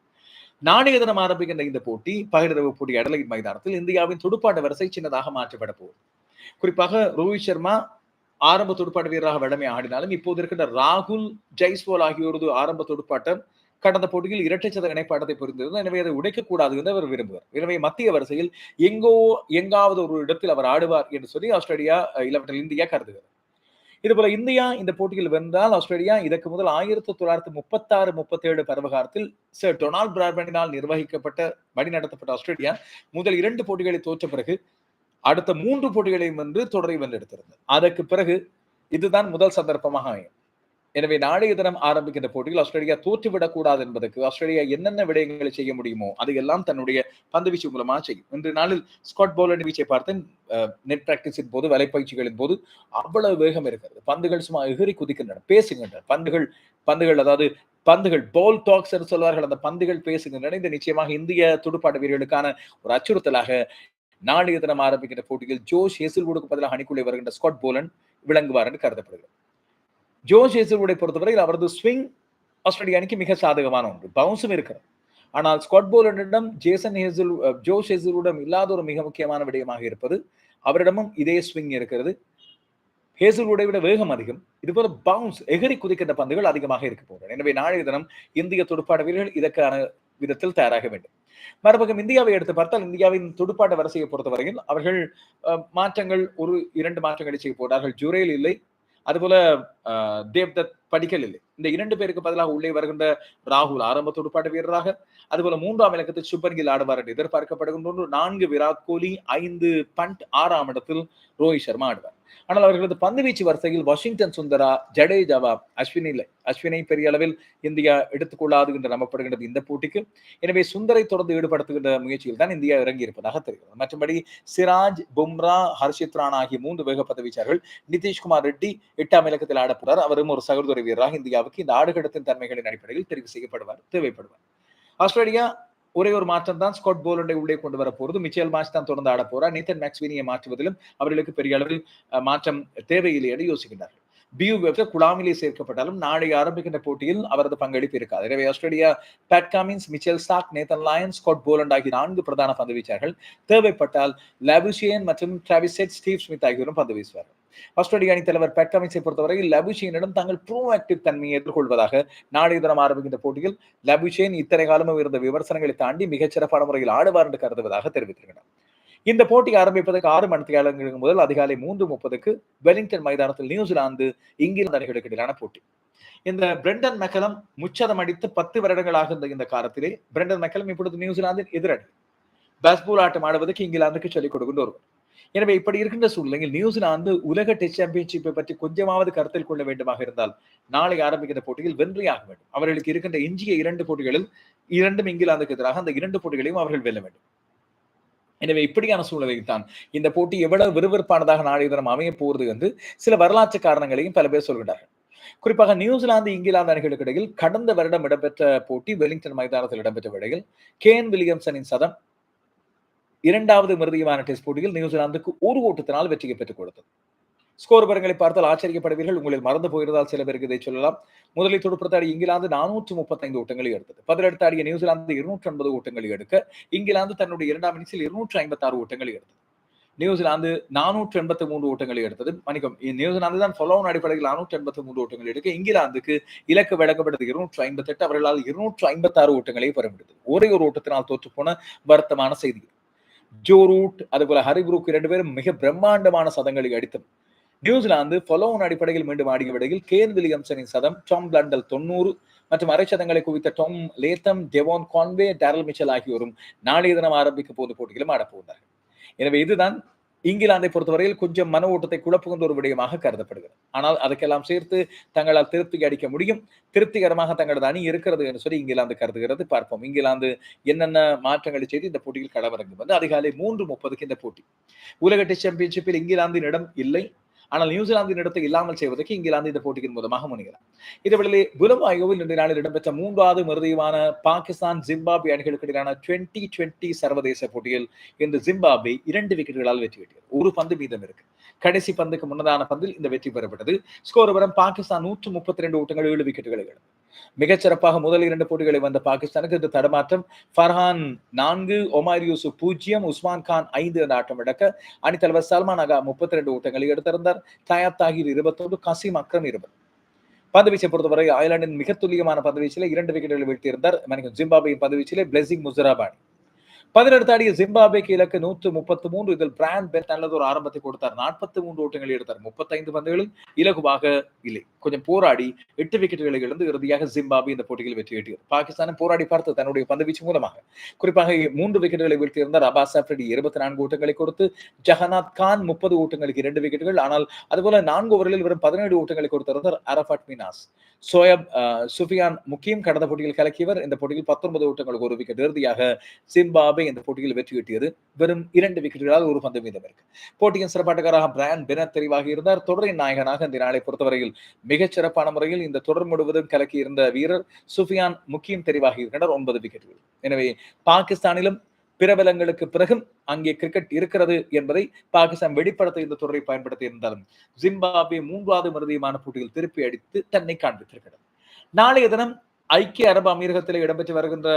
நாளைய தினம் ஆரம்பிக்கின்ற இந்த போட்டி பகிரவு போட்டி அடலைட் மைதானத்தில் இந்தியாவின் துடுப்பாட்ட வரிசை சின்னதாக மாற்றப்பட போகுது. குறிப்பாக ரோஹித் சர்மா ஆரம்ப துடுப்பாட்ட வீரராக வழமை ஆடினாலும் இப்போது இருக்கின்ற ராகுல் ஜெய்ஸ்வால் ஆகியோரது ஆரம்ப துடுப்பாட்டம் கடந்த போட்டியில் இரட்டை சத இணைப்பாட்டத்தை புரிந்திருந்தது. எனவே அதை உடைக்கக்கூடாது என்று அவர் விரும்புவார். எனவே மத்திய வரிசையில் எங்கோ எங்காவது ஒரு இடத்தில் அவர் ஆடுவார் என்று சொல்லி ஆஸ்திரேலியா இளவற்றில் இந்தியா கருதுகிறது. இதுபோல இந்தியா இந்த போட்டியில் வென்றால் ஆஸ்திரேலியா இதற்கு முதல் ஆயிரத்தி தொள்ளாயிரத்தி முப்பத்தாறு முப்பத்தேழு பருவகாலத்தில் சர் டொனால்ட் பிராட்மேண்டினால் நிர்வகிக்கப்பட்ட வழிநடத்தப்பட்ட ஆஸ்திரேலியா முதல் இரண்டு போட்டிகளை தோற்ற பிறகு அடுத்த மூன்று போட்டிகளையும் வென்று தொடரை வென்றெடுத்திருந்தது. அதற்கு பிறகு இதுதான் முதல் சந்தர்ப்பமாக அமையும். எனவே நாளைய தினம் ஆரம்பிக்கின்ற போட்டியில் ஆஸ்திரேலியா தோற்றுவிடக் கூடாது என்பதற்கு ஆஸ்திரேலியா என்னென்ன விடயங்களை செய்ய முடியுமோ அதையெல்லாம் தன்னுடைய பந்து வீச்சு மூலமாக செய்யும். இன்று நாளில் ஸ்காட் போலண்ட் வீச்சை பார்த்தேன். நெட் பிராக்டிஸின் போது வலைப்பயிற்சிகளின் போது அவ்வளவு வேகம் இருக்கிறது. பந்துகள் சும்மா எகிரி குதிக்கின்றன. பேசுகின்றன. பந்துகள் பந்துகள் அதாவது பந்துகள் பால் டாக்ஸ் என்று சொல்வார்கள். அந்த பந்துகள் பேசுகின்றன. இந்த நிச்சயமாக இந்திய துடுப்பாட்ட வீரர்களுக்கான ஒரு அச்சுறுத்தலாக நாளைய தினம் ஆரம்பிக்கின்ற போட்டியில் ஜோஷ் ஹேசில்வுடுக்கு பதிலாக அணிக்குள்ளே வருகின்ற ஸ்காட் போலன் விளங்குவார் என்று கருதப்படுகிறது. ஜோஸ் ஹேசில்வுடை பொறுத்தவரையில் அவரது ஸ்விங் ஆஸ்திரேலிய அணிக்கு மிக சாதகமான ஒன்று. பவுன்ஸும் இருக்கிறது ஆனால் ஸ்காட் போலண்டிடம் ஜேசன் ஹேசல் ஜோஷ் ஹேசலுடன் இல்லாத ஒரு மிக முக்கியமான விடயமாக இருப்பது அவரிடமும் இதே ஸ்விங் இருக்கிறது. ஹேசலுடைய விட வேகம் அதிகம். இதுபோல பவுன்ஸ் எகிரி குதிக்கின்ற பந்துகள் அதிகமாக இருக்க போகின்றன. எனவே நாளைய தினம் இந்திய துடுப்பாட்ட வீரர்கள் இதற்கான விதத்தில் தயாராக வேண்டும். மறுபக்கம் இந்தியாவை எடுத்து பார்த்தால் இந்தியாவின் துடுப்பாட்ட வரிசையை பொறுத்தவரையில் அவர்கள் மாற்றங்கள் ஒரு இரண்டு மாற்றங்களை செய்ய போகிறார்கள். ஜுரேல் இல்லை அதுபோல தேவ்தத் படிக்கல் இல்லை இந்த இரண்டு பேருக்கு பதிலாக உள்ளே வருகின்ற ராகுல் ஆரம்ப துடுப்பாட்ட வீரராக. அதுபோல மூன்றாம் இலக்கத்தில் சுப்பர் கில் ஆடுவார் என்று எதிர்பார்க்கப்படுகின்ற நான்கு விராட் கோலி ஐந்து பண்ட் ஆறாம் இடத்தில் ரோஹித் சர்மா ஆடுவார். ஆனால் அவர்களது பந்து வீச்சு வரிசையில் வாஷிங்டன் சுந்தரா ஜடேஜாவா அஸ்வினி இல்லை. அஸ்வினை பெரிய அளவில் இந்தியா எடுத்துக்கொள்ளாது என்று நம்பப்படுகின்றது இந்த போட்டிக்கு. எனவே சுந்தரை தொடர்ந்து ஈடுபடுத்துகின்ற முயற்சியில் தான் இந்தியா இறங்கி இருப்பதாக தெரிகிறது. மற்றபடி சிராஜ் பும்ரா ஹர்ஷித் ராணா ஆகிய மூன்று வேக பந்து வீச்சார்கள் நிதிஷ்குமார் ரெட்டி எட்டாம் இலக்கத்தில் ஆடப்படுறார் அவரும் ஒரு சகோதர வீரராக ஆஸ்திரேலியாவுக்கு இந்த ஆடுகடத்தின் தன்மைகளின் அடிப்படையில் தெரிவு செய்யப்படுவார் தேவைப்படுவார். ஆஸ்திரேலியா ஒரே ஒரு மாற்றம் தான் ஸ்காட் போலண்டை உள்ளே கொண்டு வர போறது மிச்சேல் மாச் தான் தொடர்ந்து ஆட போறார் நீத்தன் மேக்ஸ்வினியை மாற்றுவதிலும் அவர்களுக்கு பெரிய அளவில் மாற்றம் தேவையில்லை என்று யோசிக்கின்றார்கள். பியூ வெப்சர் குழாமிலே சேர்க்கப்பட்டாலும் நாளை ஆரம்பிக்கின்ற போட்டியில் அவரது பங்களிப்பு இருக்காது. எனவே Australia Pat Cummins Mitchell Starc Nathan Lyon Scott Boland ஆகிய நான்கு பிரதான பந்து வீச்சார்கள் தேவைப்பட்டால் லாபுசியன் மற்றும் டிராவிசெட் ஸ்டீவ் ஸ்மித் ஆகியோரும் பந்து வீசுவார்கள். ஆஸ்திரேலிய அணி தலைவர் பேட் கமின்ஸை பொறுத்தவரையில் லபுஷேனிடம் தாங்கள் ப்ரோஆக்டிவ் தன்மையை எதிர்கொள்வதாக நாளைய தினம் ஆரம்பிக்கின்ற போட்டியில் லபுஷேன் இத்தனை காலமும் இருந்த விமர்சனங்களை தாண்டி மிகச்சிறப்பான முறையில் ஆடுவார் என்று கருதுவதாக தெரிவித்திருக்கிறார். இந்த போட்டி ஆரம்பிப்பதற்கு ஆறு மணித்தியாளர்களுக்கு முதல் அதிகாலை மூன்று முப்பதுக்கு வெலிங்டன் மைதானத்தில் நியூசிலாந்து இங்கிலாந்து அணிகளுக்கு இடையிலான போட்டி. இந்த பிரெண்டன் மெக்கலம் முச்சதம் அடித்து பத்து வருடங்களாக இருந்த இந்த காலத்திலே பிரெண்டன் மெக்கலம் இப்பொழுது நியூசிலாந்தின் எதிரணி பேஸ்பூல் ஆட்டம் ஆடுவதற்கு இங்கிலாந்துக்கு சொல்லிக் கொடுக்கின்ற ஒருவர். எனவே இப்படி இருக்கின்ற சூழ்நிலையில் நியூசிலாந்து உலக டெஸ்ட் சாம்பியன்ஷிப்பை பற்றி கொஞ்சமாவது கருத்தில் கொள்ள வேண்டுமாக இருந்தால் நாளை ஆரம்பிக்கிற போட்டியில் வென்றியாக வேண்டும். அவர்களுக்கு இருக்கின்ற எஞ்சிய இரண்டு போட்டிகளில் இரண்டும் இங்கிலாந்துக்கு எதிராக அந்த இரண்டு போட்டிகளையும் அவர்கள் வெல்ல வேண்டும். எனவே இப்படியான சூழ்நிலையில் தான் இந்த போட்டி எவ்வளவு விறுவிறுப்பானதாக நாளைய தினம் அமைய போகிறது என்று சில வரலாற்று காரணங்களையும் பல பேர் சொல்கிறார்கள். குறிப்பாக நியூசிலாந்து இங்கிலாந்து அணிகளுக்கு இடையில் கடந்த வருடம் இடம்பெற்ற போட்டி வெலிங்டன் மைதானத்தில் இடம்பெற்ற வேளையில் கேன் வில்லியம்சனின் சதம் இரண்டாவது மிருதியமான டெஸ்ட் போட்டியில் நியூசிலாந்துக்கு ஒரு ஓட்டத்தினால் வெற்றியை பெற்றுக் கொடுத்தது. ஸ்கோர் விவரங்களை பார்த்தால் ஆச்சரியப்படுவீர்கள். உங்களில் மறந்து போயிருந்தால் சில பேருக்கு இதை சொல்லலாம். முதலில் துடுப்படுத்தாடி இங்கிலாந்து நானூற்று முப்பத்தைந்து ஓட்டங்களை எடுத்தது. பதிலெடுத்தாடிய நியூசிலாந்து இருநூற்றி ஐம்பது ஓட்டங்களை எடுக்க இங்கிலாந்து தன்னுடைய இரண்டாம் இன்னிங்ஸில் இருநூற்றி ஐம்பத்தி ஆறு ஓட்டங்களை எடுத்தது. நியூசிலாந்து நானூற்று எண்பத்தி மூன்று ஓட்டங்களை எடுத்தது. மணிக்கம் நியூசிலாந்து தான் ஃபாலோன் அடிப்படையில் நானூற்றி எண்பத்தி மூன்று ஓட்டங்கள் எடுக்க இங்கிலாந்துக்கு இலக்கு விளக்கப்பட்டது இருநூற்று ஐம்பத்தி எட்டு அவர்களால் இருநூற்று ஐம்பத்தி ஆறு ஓட்டங்களை பெற முடிந்தது. ஒரே ஒரு ஓட்டத்தினால் தோற்று போன வருத்தமான செய்தி. ஜோ ரூட் அதுபோல ஹரிபுரூக் இரண்டு பேரும் மிக பிரம்மாண்டமான சதங்களை அடித்தது நியூசிலாந்து பொலோன் அடிப்படையில் மீண்டும் ஆடிய விடையில் கேன் வில்லியம்சனின் சதம் டாம் பிளண்டல் தொண்ணூறு மற்றும் அரை சதங்களை குவித்த Tom Latham Devon Conway Daryl Mitchell ஆகியோரும் நாளைய தினம் ஆரம்பிக்க போது போட்டியிலும் ஆடப்போகிறார்கள் எனவே இதுதான் இங்கிலாந்தை பொறுத்தவரையில் கொஞ்சம் மன ஓட்டத்தை குழப்புகின்ற ஒரு விடயமாக கருதப்படுகிறது. ஆனால் அதுக்கெல்லாம் சேர்த்து தங்களால் திருப்தி அடிக்க முடியும். திருப்திகரமாக தங்களது அணி இருக்கிறது என்று சொல்லி இங்கிலாந்து கருதுகிறது. பார்ப்போம். இங்கிலாந்து என்னென்ன மாற்றங்களை செய்து இந்த போட்டியில் களமிறங்கும் வந்து அதிகாலை மூன்று முப்பதுக்கு இந்த போட்டி. உலக டெஸ்ட் சாம்பியன்ஷிப்பில் இங்கிலாந்தின் இடம் இல்லை. ஆனால் நியூசிலாந்தின் இடத்தை இல்லாமல் செய்வதற்கு இங்கிலாந்து இந்த போட்டியின் மூலமாக முனைகிறார் இதேவேளை புலவாயுவில் இன்றைய நாளில் இடம்பெற்ற மூன்றாவது மிருதியுமான பாகிஸ்தான் ஜிம்பாபே அணிகளுக்கு இடையிலான டுவெண்டி டுவெண்டி சர்வதேச போட்டியில் இன்று ஜிம்பாபே இரண்டு விக்கெட்டுகளால் வெற்றி பெற்றது. ஒரு பந்து மீதம் இருக்கு. கடைசி பந்துக்கு முன்னதான பந்தில் இந்த வெற்றி பெறப்பட்டது. ஸ்கோர் வரம் பாகிஸ்தான் நூற்று முப்பத்தி ரெண்டு ஓட்டங்கள் ஏழு விக்கெட்டுகளை இழந்தது. மிகச்சிறப்பாக முதல் இரண்டு போட்டிகளை வந்த பாகிஸ்தானுக்கு இந்த தடமாற்றம் ஃபர்ஹான் நான்கு ஒமார் யூசுப் பூஜ்ஜியம் உஸ்மான் கான் ஐந்து என்ற ஆட்டம் இழக்க அணித்தலைவர் சல்மான் அகா முப்பத்தி ரெண்டு ஓட்டங்களை எடுத்திருந்தார். தயாத் தாகிர் இருபத்தொன்று காசிம் அக்ரம் இருபது பந்துவீச்சை பொறுத்தவரை அயர்லாந்தின் மிக துல்லியமான பந்துவீச்சிலே இரண்டு விக்கெட்டுகளை வீழ்த்தியிருந்தார். ஜிம்பாபேயின் ஜிம்பாபே பந்துவீச்சிலே பிளெஸிங் முசராபானி பதினெடுத்து ஆடிய ஜிம்பாபேக்கு இலக்கு நூற்று முப்பத்தி மூன்று. இதில் பிராண்ட் பெட் நல்லது ஒரு ஆரம்பத்தை கொடுத்தார். நாற்பத்தி மூன்று ஓட்டங்களை எடுத்தார். முப்பத்தைந்து பந்துகளில் இலகுவாக இல்லை. கொஞ்சம் போராடி எட்டு விக்கெட்டுகளை இழந்து இறுதியாக ஜிம்பாபே இந்த போட்டியில் வெற்றி ஈட்டியது பாகிஸ்தானும் போராடி பார்த்து தன்னுடைய பந்துவீச்சு மூலமாக. குறிப்பாக மூன்று விக்கெட்டுகளை வீழ்த்தியிருந்தார் அபாஸ் அப்ரடி இருபத்தி நான்கு ஓட்டங்களை கொடுத்து ஜஹநாத் கான் முப்பது ஓட்டங்களுக்கு இரண்டு விக்கெட்டுகள். ஆனால் அதுபோல நான்கு ஓவரில் வெறும் பதினேழு ஓட்டங்களை கொடுத்திருந்தார் அரபாட் மினாஸ். சோயப் சுஃபியான் முக்கியம் கடந்த போட்டியில் கலக்கியவர். இந்த போட்டியில் பத்தொன்பது ஓட்டங்களுக்கு ஒரு விக்கெட். இறுதியாக ஜிம்பாபே ஜிம்பாப்வே இந்த போட்டியில் வெற்றி கிட்டியது வெறும் இரண்டு விக்கெட்டுகளால் ஒரு பந்து மீதம் இருக்கு. போட்டியின் சிறப்பாட்டக்காராக பிரான் பெனத் தெரிவாகி இருந்தார். தொடரின் நாயகனாக இந்த நாளை பொறுத்தவரையில் மிகச் சிறப்பான முறையில் இந்த தொடர் முழுவதும் கலக்கி இருந்த வீரர் சுஃபியான் முக்கியம் தெரிவாகி இருக்கின்றனர் ஒன்பது விக்கெட்டுகள். எனவே பாகிஸ்தானிலும் பிரபலங்களுக்கு பிறகும் அங்கே கிரிக்கெட் இருக்கிறது என்பதை பாகிஸ்தான் வெளிப்படுத்த இந்த தொடரை பயன்படுத்தி இருந்தாலும் ஜிம்பாபே மூன்றாவது மறுதியமான போட்டியில் திருப்பி அடித்து தன்னை காண்பித்திருக்கிறது. நாளைய தினம் ஐக்கிய அரபு அமீரகத்தில் இடம்பெற்று வருகின்ற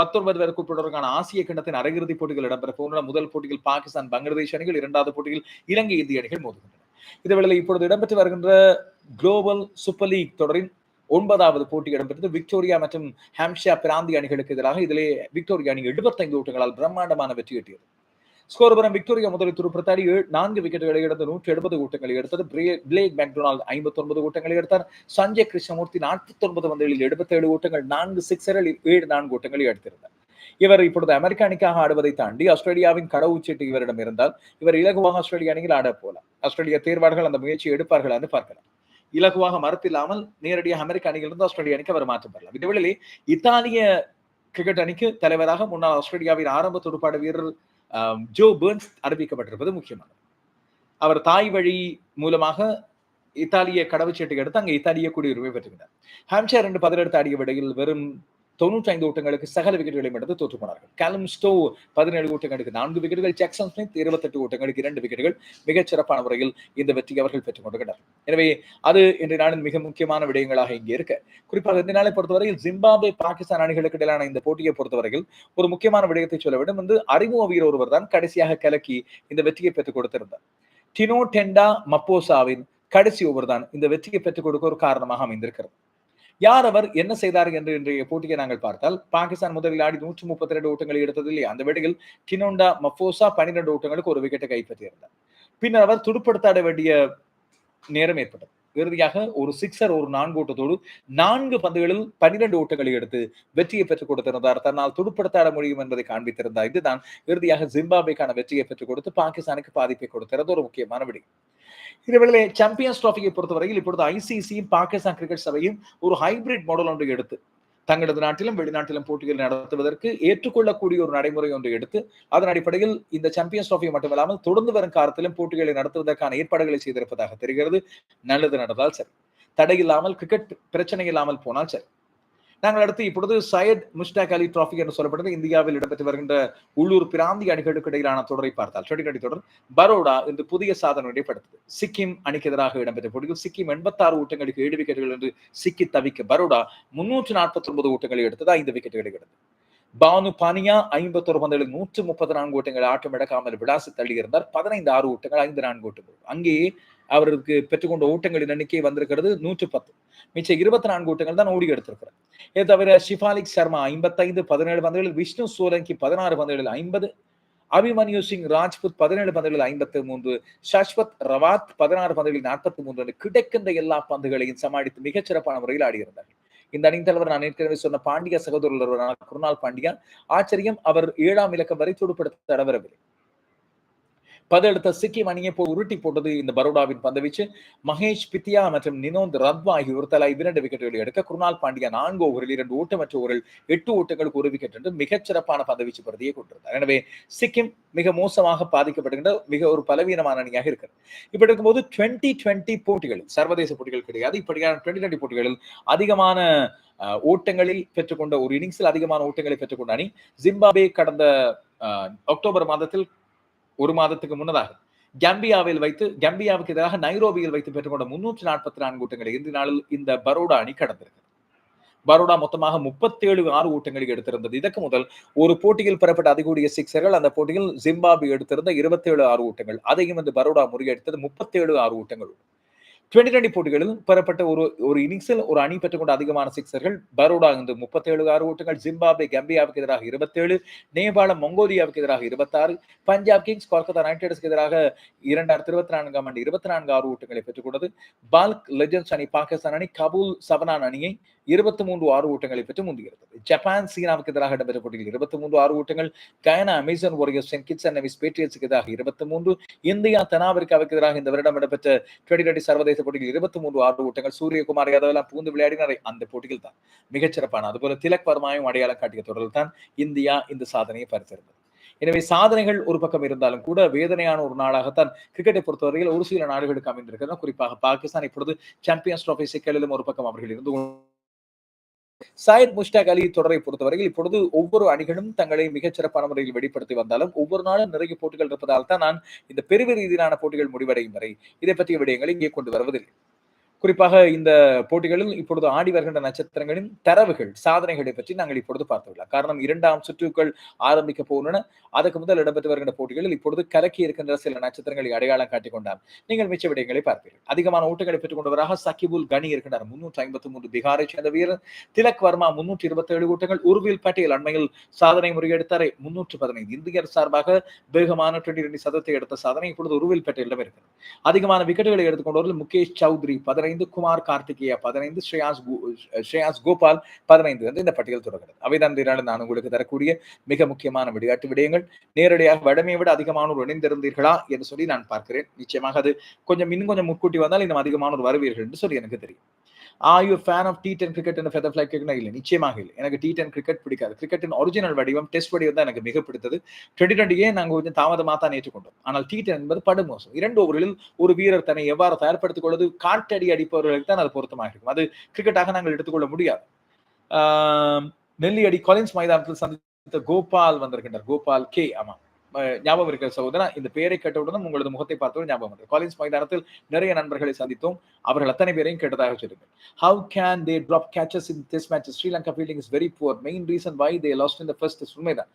பத்தொன்பது பேர் கூப்பிடுவதற்கான ஆசிய கிண்ணத்தின் அரையிறுதிப் போட்டிகள் இடம்பெற போன்ற முதல் போட்டியில் பாகிஸ்தான் பங்களாதேஷ் அணிகள் இரண்டாவது போட்டியில் இலங்கை இந்திய அணிகள் மோதுகின்றன. இதேவேளை இப்பொழுது இடம்பெற்று வருகின்ற குளோபல் சூப்பர் லீக் தொடரின் ஒன்பதாவது போட்டி இடம்பெற்றது. விக்டோரியா மற்றும் ஹாம்ஷியா பிராந்திய அணிகளுக்கு எதிராக இதிலே விக்டோரியா அணி எழுபத்தைந்து ஓட்டங்களால் பிரம்மாண்டமான வெற்றி எட்டியது. ஸ்கோர் பரம் விக்டோரியா முதலில் துருப்பிரத்தாடி நான்கு விக்கெட்டுகளை எடுத்து நூற்றி எழுபது கூட்டங்களை எடுத்தது பிளேக் மேக்டொனால்ட் ஐம்பத்தி ஒன்பது எடுத்தார். சஞ்சய் கிருஷ்ணமூர்த்தி நாற்பத்தி ஒன்பது பந்துகளில் எழுபத்தேழு கூட்டங்கள் நான்கு சிக்ஸரில் ஏழு நான்கு கூட்டங்களை எடுத்திருந்தார். இவர் இப்பொழுது அமெரிக்க அணிக்காக ஆடுவதை தாண்டி ஆஸ்திரேலியாவின் கடவுச்சீட்டு இவரிடம் இருந்தால் இவர் இலகுவாக ஆஸ்திரேலிய அணியில் ஆட போலாம் ஆஸ்திரேலிய தேர்வாளர்கள் அந்த முயற்சியை எடுப்பார்கள் என்று பார்க்கலாம். இலகுவாக மறுத்தில்லாமல் நேரடியாக அமெரிக்க அணியிலிருந்து ஆஸ்திரேலிய அணிக்கு அவர் மாற்றம் பெறலாம். இந்த வேளையில் இத்தாலிய கிரிக்கெட் அணிக்கு தலைவராக முன்னாள் ஆஸ்திரேலியாவின் ஆரம்ப துடுப்பாடு வீரர் ஜோ பேர்ன்ஸ் அறிவிக்கப்பட்டிருப்பது முக்கியமானது. அவர் தாய் வழி மூலமாக இத்தாலிய கடவுச்சீட்டை எடுத்து அங்கே இத்தாலிய குடியுரிமை பெற்றுகிறார் ஹாம்ஷர் ரெண்டு பதினெடுத்து ஆடிய விடையில் வெறும் தொண்ணூற்றி ஐந்து ஓட்டங்களுக்கு சகல விக்கெட்டுகளை எடுத்து தோற்று போனார்கள். கேலம் ஸ்டோ பதினேழு ஓட்டங்களுக்கு நான்கு விக்கெட்டுகள் ஜாக்சன் ஸ்மித் இருபத்தெட்டு ஓட்டங்களுக்கு இரண்டு விக்கெட்டுகள். மிகச் சிறப்பான முறையில் இந்த வெற்றி அவர்கள் பெற்றுக் கொண்டிருக்கிறார். எனவே அது இன்றைய நாளின் மிக முக்கியமான விடயங்களாக இங்கே இருக்க. குறிப்பாக இந்த நாளை பொறுத்தவரையில் ஜிம்பாபே பாகிஸ்தான் அணிகளுக்கு இடையிலான இந்த போட்டியை பொறுத்தவரையில் ஒரு முக்கியமான விடயத்தை சொல்ல வேண்டும். வந்து அறிமுக வீரர் ஒருவர் தான் கடைசியாக கலக்கி இந்த வெற்றியை பெற்றுக் கொடுத்திருந்தார். டினோ டெண்டா மப்போசாவின் கடைசி ஓவர் தான் இந்த வெற்றியை பெற்றுக் கொடுக்க ஒரு காரணமாக அமைந்திருக்கிறது. யார் அவர் என்ன செய்தார் என்று இன்றைய போட்டியை நாங்கள் பார்த்தால் பாகிஸ்தான் முதலில் ஆடி நூற்றி முப்பத்தி ரெண்டு ஓட்டங்களை எடுத்தது இல்லையா? அந்த வேடையில் கினோண்டா மஃபோசா பன்னிரெண்டு ஓட்டங்களுக்கு ஒரு விக்கெட்டை கைப்பற்றியிருந்தார். பின்னர் அவர் துடுப்படுத்தாட வேண்டிய நேரம் ஏற்பட்டது. இறுதியாக ஒரு சிக்ஸர் ஒரு நான்கு ஓட்டத்தோடு நான்கு பந்துகளில் பன்னிரண்டு ஓட்டங்களை எடுத்து வெற்றியை பெற்றுக் கொடுத்திருந்தார். தன்னால் துடுப்படுத்தாட முடியும் என்பதை காண்பித்திருந்தார். இதுதான் இறுதியாக ஜிம்பாபேக்கான வெற்றியை பெற்றுக் கொடுத்து பாகிஸ்தானுக்கு பாதிப்பை கொடுத்திருந்த ஒரு முக்கியமான விடை இதுவேளை சாம்பியன்ஸ் டிராஃபியை பொறுத்தவரையில் இப்பொழுது ஐசிசியும் பாகிஸ்தான் கிரிக்கெட் சபையும் ஒரு ஹைபிரிட் மாடல் ஒன்று எடுத்து தங்களது நாட்டிலும் வெளிநாட்டிலும் போட்டிகள் நடத்துவதற்கு ஏற்றுக்கொள்ளக்கூடிய ஒரு நடைமுறை ஒன்று எடுத்து அதன் அடிப்படையில் இந்த சாம்பியன்ஸ் ட்ராஃபி மட்டுமில்லாமல் தொடர்ந்து வரும் காலத்திலும் போட்டிகளை நடத்துவதற்கான ஏற்பாடுகளை செய்திருப்பதாக தெரிகிறது. நல்லது நடந்தால் சரி. தடையில்லாமல் கிரிக்கெட் பிரச்சனை இல்லாமல் போனால் சரி. நாங்கள் அடுத்து இப்பொழுது சையத் முஷ்டாக் அலி டிராஃபி என்று சொல்லப்பட்டது இந்தியாவில் இடம்பெற்று வருகின்ற உள்ளூர் பிராந்திய அணிகளுக்கு இடையிலான தொடரை பார்த்தால். டுவெண்டி தொடர் பரோடா இன்று புதிய சாதனை படுத்தது. சிக்கிம் அணிக்கு எதிராக இடம்பெற்ற போட்டியில் சிக்கிம் எண்பத்தாறு ஊட்டங்களுக்கு ஏழு விக்கெட்டுகள் என்று சிக்கி தவிக்க பரோடா முன்னூற்று நாற்பத்தி ஒன்பது ஊட்டங்களை எடுத்தது ஐந்து விக்கெட்டுகளை எடுத்தது. பானு பானியா ஐம்பத்தொரு பந்துகளில் நூற்று முப்பத்தி நான்கு ஓட்டங்கள் ஆட்டம் இழக்காமல் விளாசி தள்ளியிருந்தார். பதினைந்து ஆறு ஓட்டங்கள் ஐந்து நான்கு ஓட்டங்கள் அங்கேயே அவருக்கு பெற்றுக்கொண்ட ஓட்டங்களின் எண்ணிக்கை வந்திருக்கிறது நூற்று பத்து மிச்சம் இருபத்தி நான்கு ஓட்டங்கள் தான் ஓடி எடுத்திருக்கிறார். இது தவிர ஷிஃபாலிக் சர்மா ஐம்பத்தைந்து பதினேழு பந்துகளில் விஷ்ணு சோலங்கி பதினாறு பந்துகளில் ஐம்பது அபிமன்யு சிங் ராஜ்புத் பதினேழு பந்துகளில் ஐம்பத்தி மூன்று சஷ்வத் ரவாத் பதினாறு பந்துகளில் நாற்பத்தி மூன்று கிடைக்கின்ற எல்லா பந்துகளையும் சமாளித்து மிகச் சிறப்பான முறையில் ஆடியிருந்தார். இந்த அணியின் தலைவர் நான் ஏற்கனவே சொன்ன பாண்டிய சகோதரர் குருநாள் பாண்டியா ஆச்சரியம் அவர் ஏழாம் இலக்கம் வரை துடுப்படுத்த தடவரவில்லை பதெடுத்த சிக்கிம் அணியை போல் உருட்டி போட்டது இந்த பரோடாவின் பந்தவீச்சு. மகேஷ் பித்தியா மற்றும் நினோந்த் ரத்வா ஆகியோர் தலா இரண்டு விக்கெட்டுகளை எடுக்க குருணால் பாண்டியா நான்கு ஓவரில் இரண்டு ஓட்டமற்ற ஓவரில் எட்டு ஓட்டங்களுக்கு ஒரு விக்கெட் என்று மிகச்சிறப்பான சிறப்பான பந்தவீச்சு பிரதியை கொண்டிருந்தார். எனவே சிக்கிம் மிக மோசமாக பாதிக்கப்படுகின்ற மிக ஒரு பலவீனமான அணியாக இருக்கிறது. இப்படி இருக்கும்போது டுவெண்ட்டி டுவெண்ட்டி போட்டிகளில் சர்வதேச போட்டிகள் கிடையாது. இப்படியான டுவெண்ட்டி டுவெண்ட்டி போட்டிகளில் அதிகமான ஓட்டங்களில் பெற்றுக்கொண்ட ஒரு இன்னிங்ஸில் அதிகமான ஓட்டங்களை பெற்றுக்கொண்ட அணி. ஜிம்பாபே கடந்த அக்டோபர் மாதத்தில் ஒரு மாதத்துக்கு முன்னதாக. கம்பியாவில் வைத்து கம்பியாவுக்கு எதிராக நைரோபியில் வைத்து பெற்றுக்கொண்ட முன்னூற்றி நாற்பத்தி நான்கு ஓட்டங்களை இறுதி நாளில் இந்த பரோடா அணி கடந்திருக்கு. பரோடா மொத்தமாக முப்பத்தேழு ஆறு ஓட்டங்களை எடுத்திருந்தது. இதற்கு முதல் ஒரு போட்டியில் பெறப்பட்ட அதிகூடிய சிக்ஸர்கள் அந்த போட்டியில் ஜிம்பாபு எடுத்திருந்த இருபத்தேழு ஆறு ஓட்டங்கள். அதையும் இந்த பரோடா முறியடித்தது முப்பத்தேழு ஆறு ஓட்டங்கள். டுவெண்டி டுவெண்டி போட்டிகளில் பெறப்பட்ட ஒரு ஒரு இன்னிங்ஸில் ஒரு அணி பெற்றுக்கொண்ட அதிகமான சிக்ஸர்கள் பரோடா இந்த முப்பத்தேழு ஆறு ஓட்டங்கள் ஜிம்பாப்வே கம்பியாவுக்கு எதிராக இருபத்தேழு நேபாளம் மங்கோலியாவுக்கு எதிராக இருபத்தாறு பஞ்சாப் கிங்ஸ் கொல்கத்தா நைட் ரைடர்ஸ்க்கு எதிராக இரண்டாயிரத்தி இருபத்தி நான்காம் ஆண்டு இருபத்தி நான்கு ஆறு ஓட்டங்களை பெற்றுக்கொண்டது. பால்க் லெஜன்ஸ் அணி பாகிஸ்தான் அணி கபூல் சவனான் அணியை இருபத்தி மூன்று ஆறு ஓட்டங்களை பெற்று முந்தியிருந்தது. ஜப்பான் சீனாவுக்கு எதிராக இடம்பெற்ற போட்டியில் இருபத்தி மூன்று ஆறு ஓட்டங்கள் Guyana Amazon Warriors Kitts and Nevis பேட்ரியட்ஸுக்கு எதிராக இருபத்தி மூன்று இந்தியா தென்னாப்பிரிக்காவுக்கு எதிராக இந்த வருடம் இடம்பெற்ற டுவெண்டி டுவெண்டி சர்வதேச போட்டியில் இருபத்தி மூன்று ஆறு ஓட்டங்கள் சூரியகுமார் யாதவ் எல்லாம் பூந்து விளையாடினாரே அந்த போட்டியில் தான் மிகச்சிறப்பான அதுபோல திலக் வர்மாயும் அடையாளம் காட்டிய தொடரில் தான் இந்தியா இந்த சாதனையை பரிசிருந்தது எனவே சாதனைகள் ஒரு பக்கம் இருந்தாலும் கூட வேதனையான ஒரு நாளாகத்தான் கிரிக்கெட்டை பொறுத்தவரையில் ஒரு சில நாடுகளுக்கு அமைந்திருக்கிறது. குறிப்பாக பாகிஸ்தான் இப்பொழுது சாம்பியன்ஸ் டிராபி சிக்கலிலும் ஒரு பக்கம் அவர்கள் இருந்து சாயத் முஷ்டாக் அலி தொடரை பொறுத்தவரையில் இப்பொழுது ஒவ்வொரு அணிகளும் தங்களை மிகச்சிறப்பான முறையில் வெளிப்படுத்தி வந்தாலும் ஒவ்வொரு நாளும் நிறைய போட்டிகள் இருப்பதால் தான் நான் இந்த பெருவி ரீதியிலான போட்டிகள் முடிவடையும் வரை இதை பற்றிய விடயங்களை இங்கே கொண்டு வருவதில்லை. குறிப்பாக இந்த போட்டிகளில் இப்பொழுது ஆடி வருகின்ற நட்சத்திரங்களின் தரவுகள் சாதனைகளை பற்றி நாங்கள் இப்பொழுது பார்த்துள்ளோம் காரணம் இரண்டாம் சுற்றுக்கள் ஆரம்பிக்க போகின்றன. அதுக்கு முதல் இடம்பெற்று வருகின்ற போட்டிகளில் இப்பொழுது கலக்கி இருக்கின்ற சில நட்சத்திரங்களை அடையாளம் காட்டிக் கொண்டார் நீங்கள் மிச்ச விடயங்களை பார்ப்பீர்கள். அதிகமான ஓட்டுகளை பெற்றுக் கொண்டவராக சக்கிபுல் கனி இருக்கின்றார். முன்னூற்றி ஐம்பத்தி மூன்று பீகாரை சேர்ந்த வீரர். திலக் வர்மா முன்னூற்றி இருபத்தி ஏழு ஓட்டங்கள் உருவில் பட்டியல் அண்மையில் சாதனை முறியெடுத்தாரே முன்னூற்று பதினைந்து. இந்தியர் சார்பாக வேகமான டுவெண்டி ரெண்டு சதத்தை எடுத்த சாதனை இப்பொழுது உருவில் பட்டியலிடம் இருக்கிறது. அதிகமான விக்கெட்டுகளை எடுத்துக்கொண்டவர்கள் முகேஷ் சௌத்ரி பதினைந்து குமார் கார்த்திகேயா பதினைந்து ஸ்ரேயாஸ் ஸ்ரேயாஸ் கோபால் பதினைந்து வந்து இந்த பட்டியல் தொடர்கிறது அவைதான் நான் உங்களுக்கு தரக்கூடிய மிக முக்கியமான விளையாட்டு விடயங்கள். நேரடியாக வடமையை விட அதிகமானோர் இணைந்திருந்தீர்களா என்று சொல்லி நான் பார்க்கிறேன். நிச்சயமாக அது கொஞ்சம் இன்னும் கொஞ்சம் முன்கூட்டி வந்தால் இன்னும் அதிகமானோர் வருவீர்கள் என்று சொல்லி எனக்கு தெரியும். Are you fan of T ten cricket and feather flight cricket இல்லை நிச்சயமாக இல்லை. எனக்கு டி டென் கிரிக்கெட் பிடிக்காது. கிரிக்கெட்டின் ஒரிஜினல் வடிவம் டெஸ்ட் வடிவம் தான் எனக்கு மிக பிடித்தது. டுவெண்ட்டி டுவெண்ட்டியே நாங்கள் கொஞ்சம் தாமதமாக தான் ஏற்றுக்கொண்டோம். ஆனால் டி டென் என்பது படுமோசம். இரண்டு ஓவரில் ஒரு வீரர் தன்னை எவ்வாறு தயார்படுத்திக் கொள்வது காட்டடி அடிப்பவர்களுக்கு தான் அது பொருத்தமாக இருக்கும். அது கிரிக்கெட்டாக நாங்கள் எடுத்துக்கொள்ள முடியாது. நெல்லியடி கொலின்ஸ் மைதானத்தில் சந்தித்த கோபால் வந்திருக்கின்றார். கோபால் கே ஆமா ஞாபகம் இருக்கிற சகோதரன் இந்த பெயரை கேட்டவுடன் உங்களது முகத்தை பார்த்தோம் ஞாபகம் வந்து காலேஜ் மைதானத்தில் நிறைய நண்பர்களை சந்தித்தோம். அவர்கள் அத்தனை பேரையும் கேட்டதாக சொல்லுங்கள் how can they drop catches in test match Sri Lanka fielding is very poor main reason why they lost in the first உண்மைதான்.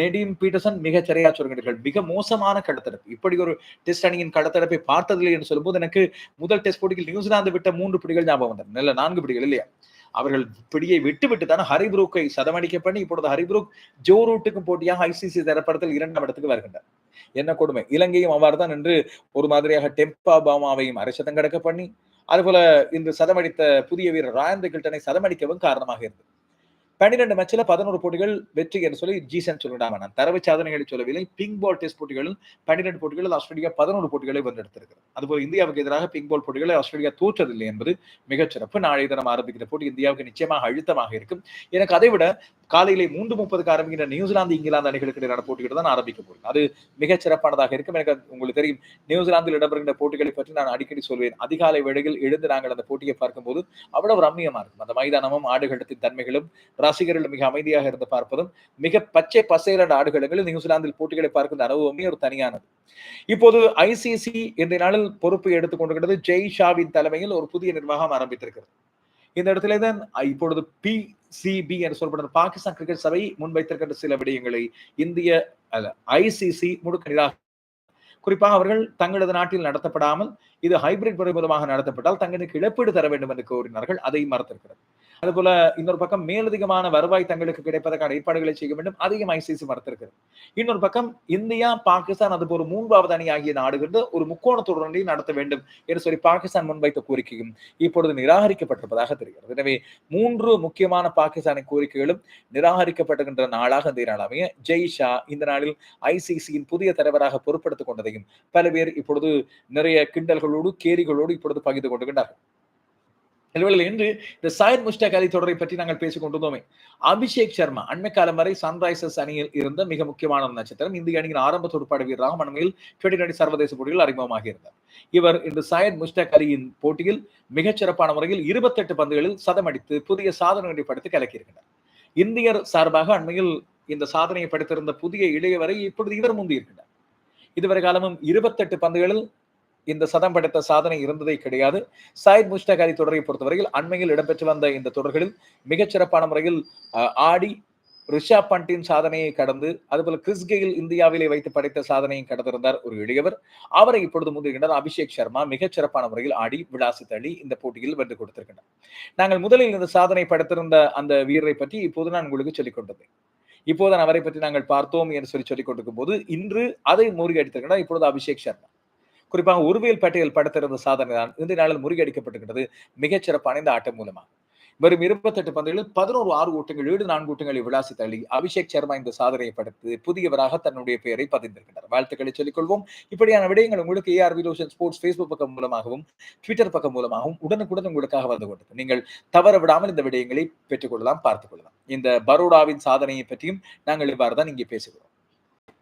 நெடிம் பீட்டர்சன் மிக சரியா சொல்கிறீர்கள் மிக மோசமான கடத்தடப்பு இப்படி ஒரு டெஸ்ட் அணியின் கடத்தடப்பை பார்த்ததில்லை என்று சொல்லும்போது எனக்கு முதல் டெஸ்ட் போட்டியில் நியூசிலாந்து விட்ட மூன்று பிடிகள் ஞாபகம் வந்தது நல்ல நான்கு பிடிகள் இல்லையா? அவர்கள் பிடியை விட்டு தான் ஹரிப்ரூக்கை சதமடிக்க பண்ணி இப்பொழுது ஹரிப்ரூக் ஜோ ரூட்டுக்கும் போட்டியாக ஐசிசி தரப்படத்தில் இரண்டாம் இடத்துக்கு வருகின்றார். என்ன கொடுமை? இலங்கையும் அவ்வாறு தான் என்று ஒரு மாதிரியாக டெம்பா பாமாவையும் அரசதம் கடக்க பண்ணி அதுபோல இன்று சதமடித்த புதிய வீரர் ராயந்த கில்டனை சதமடிக்கவும் காரணமாக இருந்தது. பன்னிரண்டு மேட்ச்ல பதினோரு போட்டிகள் வெற்றி என்று சொல்லி ஜீசன் சொல்லிடாம நான் தரவு சாதனைகளை சொல்லவில்லை. பிங்க் பால் டெஸ்ட் போட்டிகளில் பன்னிரண்டு போட்டிகளில் ஆஸ்திரேலியா பதினோரு போட்டிகளை வந்தெடுத்திருக்கிறது அதுபோல் இந்தியாவுக்கு எதிராக பிங்க் பால் போட்டிகளை ஆஸ்திரேலியா தோற்றதில்லை என்பது மிகச்சிறப்பு. நாளை தினம் ஆரம்பிக்கிற போட்டி இந்தியாவுக்கு நிச்சயமாக அழுத்தமாக இருக்கும். எனக்கு அதை விட காலையிலே மூன்று முப்பதுக்கு ஆரம்பிக்கிற நியூசிலாந்து இங்கிலாந்து அணிகளுக்கு இடையிலான போட்டிகள் தான் ஆரம்பிக்க போகிறேன் அது மிகச் சிறப்பானதாக இருக்கும். எனக்கு உங்களுக்கு தெரியும். நியூசிலாந்தில் இடம்பெறுகின்ற போட்டிகளை பற்றி நான் அடிக்கடி சொல்வேன். அதிகாலை வேளையில் எழுந்து நாங்கள் அந்த போட்டியை பார்க்கும்போது அவ்வளவு ரம்மியமா இருக்கும். அந்த மைதானமும் ஆடுகளத்தின் தன்மைகளும் ரசிகர்கள் மிக அமைதியாக இருந்து பார்ப்பதும் மிக பச்சை பசையிலான ஆடுகளங்களில் நியூசிலாந்தில் போட்டிகளை பார்க்கின்ற அனுபவமே ஒரு தனியானது. இப்போது ஐசிசி இந்த நாளில் பொறுப்பை எடுத்துக் கொண்டிருக்கிறது. ஜெய் ஷாவின் தலைமையில் ஒரு புதிய நிர்வாகம் ஆரம்பித்திருக்கிறது. இந்த இடத்துல தான் இப்பொழுது பி சிபி என்று சொல்லப்படுற பாகிஸ்தான் கிரிக்கெட் சபை முன்வைத்திருக்கின்ற சில விடயங்களை இந்திய அல்ல ஐசிசி முழுக்க நிராக குறிப்பாக அவர்கள் தங்களது நாட்டில் நடத்தப்படாமல் இது ஹைபிரிட் முறை மூலமாக நடத்தப்பட்டால் தங்களுக்கு இழப்பீடு தர வேண்டும் என்று கோரினார்கள். அதை மறுத்திருக்கிறது அதுபோல இன்னொரு பக்கம் மேலதிகமான வருவாய் தங்களுக்கு கிடைப்பதற்கான ஏற்பாடுகளை செய்ய வேண்டும். அதையும் ஐசிசி மறுத்திருக்கிறது. இன்னொரு பக்கம் இந்தியா பாகிஸ்தான் அது ஒரு மூன்றாவது அணி ஆகிய நாடுகள் ஒரு முக்கோண தொடரை நடத்த வேண்டும் என்று சொல்லி பாகிஸ்தான் முன்வைத்த கோரிக்கையும் இப்பொழுது நிராகரிக்கப்பட்டிருப்பதாக தெரிகிறது. எனவே மூன்று முக்கியமான பாகிஸ்தானின் கோரிக்கைகளும் நிராகரிக்கப்படுகின்ற நாளாக இந்த நாள் அமைய ஜெய் ஷா இந்த நாளில் ஐசிசியின் புதிய தலைவராக பொறுப்படுத்திக் கொண்டதையும் பல பேர் இப்பொழுது நிறைய கிண்டல்களோடு கேரிகளோடு இப்பொழுது பகிர்ந்து கொண்டுகின்றார்கள் நிலவில் இன்று இந்த சாயத் முஷ்டாக் அலி தொடரை பற்றி நாங்கள் பேசிக் கொண்டிருந்தோமே அபிஷேக் சர்மா அண்மை காலம் வரை சன்ரைசர்ஸ் அணியில் இருந்த மிக முக்கியமான நட்சத்திரம். இந்திய அணியின் ஆரம்ப துடுப்பாடு வீரராக மனமையில் டுவெண்டி டுவெண்டி சர்வதேச போட்டியில் அறிமுகமாக இருந்தார். இவர் இந்த சாயத் முஷ்டாக் அலியின் போட்டியில் மிகச்சிறப்பான முறையில் இருபத்தெட்டு பந்துகளில் சதமடித்து புதிய சாதனைகளை படுத்து கலக்கியிருக்கிறார். இந்தியர் சார்பாக அண்மையில் இந்த சாதனையை படுத்திருந்த புதிய இளையவரை இப்பொழுது இவர் முந்தியிருக்கிறார். இதுவரை காலமும் இருபத்தெட்டு பந்துகளில் இந்த சதம் படைத்த சாதனை இருந்ததே கிடையாது. சாயித் முஷ்டாக் அலி தொடரை பொறுத்தவரையில் அண்மையில் இடம்பெற்று வந்த இந்த தொடர்களில் மிகச்சிறப்பான முறையில் ஆடி ரிஷா பண்டின் சாதனையை கடந்து அதுபோல கிறிஸ் கெயில் இந்தியாவிலே வைத்து படைத்த சாதனையும் கடந்திருந்தார் ஒரு இளையவர். அவரை இப்பொழுது முந்திருக்கின்றார் அபிஷேக் சர்மா. மிகச்சிறப்பான முறையில் ஆடி விளாசி தள்ளி இந்த போட்டியில் வென்று கொடுத்திருக்கின்றார். நாங்கள் முதலில் இந்த சாதனை படைத்திருந்த அந்த வீரரை பற்றி இப்போது நான் உங்களுக்கு சொல்லிக் கொண்டிருந்தேன். இப்போது அவரை பற்றி நாங்கள் பார்த்தோம் என்று சொல்லி சொல்லிக் கொண்டிருக்கும் போது இன்று அதை முறியடித்திருக்கிறார் இப்பொழுது அபிஷேக் சர்மா. குறிப்பாக உருவியல் பட்டியல் படுத்திருந்த சாதனை தான் இந்த நாளில் முறியடிக்கப்பட்டிருக்கிறது. மிகச்சிறப்பான இந்த ஆட்டம் மூலமாக வெறும் இருபத்தெட்டு பந்துகளில் பதினோரு ஆறு ஓட்டங்கள் ஏழு நான்கு ஓட்டங்களை விளாசி தள்ளி அபிஷேக் சர்மா இந்த சாதனையை படுத்து புதியவராக தன்னுடைய பெயரை பதிந்திருக்கிறார் வாழ்த்துக்களை சொல்லிக்கொள்வோம் இப்படியான விடயங்கள் உங்களுக்கு ஏஆர் விலோஷன் ஸ்போர்ட்ஸ் ஃபேஸ்புக் பக்கம் மூலமாகவும் ட்விட்டர் பக்கம் மூலமாகவும் உடனுக்குடன் உங்களுக்காக வந்து கொண்டது நீங்கள் தவற விடாமல் இந்த விடயங்களை பெற்றுக்கொள்ளலாம் பார்த்துக் கொள்ளலாம். இந்த பரோடாவின் சாதனையை பற்றியும் நாங்கள் இவ்வாறு தான் இங்கே பேசுகிறோம்.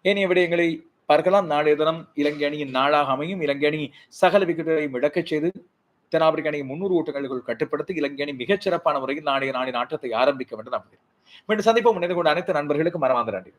ஏனைய விடயங்களை பார்க்கலாம். நாளைய தினம் இலங்கை அணியின் நாளாக அமையும். இலங்கை அணி சகல விக்கெட்டுகளையும் இழக்கச் செய்து தென்னாப்பிரிக்க அணியை முன்னூறு ஓட்டங்களுக்குள் கட்டுப்படுத்தி இலங்கை அணி மிகச்சிறப்பான முறையில் நாளைய நாளின் ஆட்டத்தை ஆரம்பிக்க வேண்டும். நம்புகிறேன் மீண்டும் சந்திப்போம். நினைவு கொண்ட அனைத்து நண்பர்களுக்கும் மரமாந்த நன்றி